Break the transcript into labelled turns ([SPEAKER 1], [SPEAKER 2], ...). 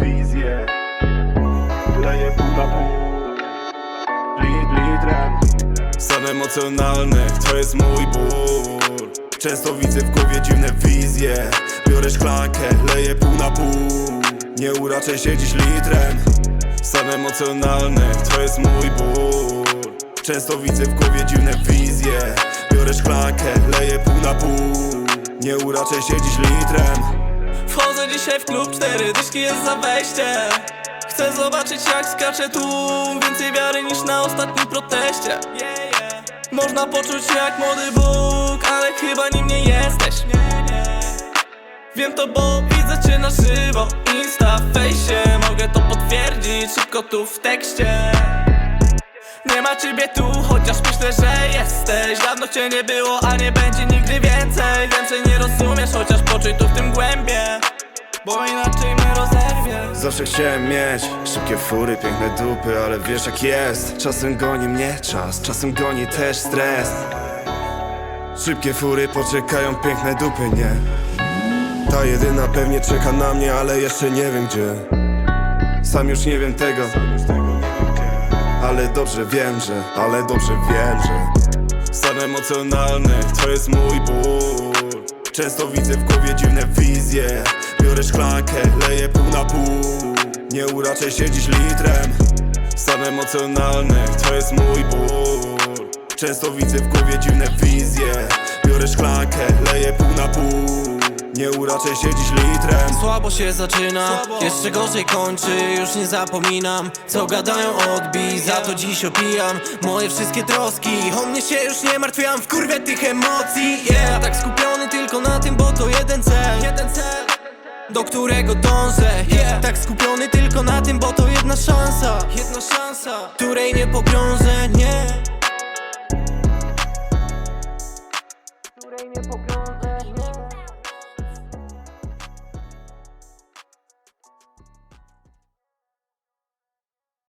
[SPEAKER 1] Wizje Leję pół na pół Lit, litrem Stan emocjonalny, to jest mój ból Często widzę w głowie dziwne wizje. Biorę szklankę, leję pół na pół Nie uraczę się dziś litrem. Stan emocjonalny, to jest mój ból. Często widzę w głowie dziwne wizje. Biorę szklankę, leję pół na pół. Nie uraczę się dziś litrem.
[SPEAKER 2] Wchodzę dzisiaj w klub, cztery dyszki jest za wejście. Chcę zobaczyć jak skacze tu. Więcej wiary niż na ostatnim proteście. Można poczuć jak młody Bóg Ale chyba nim nie jesteś. Wiem to, bo widzę cię na żywo Insta, fejsie Mogę to potwierdzić szybko tu w tekście. Nie ma ciebie tu, chociaż myślę, że jesteś. Dawno cię nie było, a nie będzie nigdy więcej. Wiem, że nie rozumiesz, chociaż poczuj tu w tym głębie. Bo inaczej mnie rozerwie.
[SPEAKER 1] Zawsze chciałem mieć szybkie fury, piękne dupy, ale wiesz jak jest. Czasem goni mnie czas, czasem goni też stres. Szybkie fury poczekają, piękne dupy nie Ta jedyna pewnie czeka na mnie, ale jeszcze nie wiem gdzie. Sam już nie wiem tego. Ale dobrze wiem, że, ale dobrze wiem, że Stan emocjonalny, to jest mój ból. Często widzę w głowie dziwne wizje. Biorę szklankę, leję pół na pół. Nie uraczę się dziś litrem. Stan emocjonalny, to jest mój ból. Często widzę w głowie dziwne wizje. Biorę szklankę, leję pół na pół Nie uraczę się dziś litrem.
[SPEAKER 2] Słabo się zaczyna, jeszcze gorzej kończy Już nie zapominam, co gadają odbij Za to dziś opijam moje wszystkie troski. O mnie się już nie martwiam, w kurwie tych emocji. Yeah, tak skupiony tylko na tym, bo to jeden cel. Jeden cel. Do którego dążę. Yeah. Tak skupiony tylko na tym, bo to jedna szansa. Jedna szansa, której nie pogrążę, nie. Której nie pogrążę, nie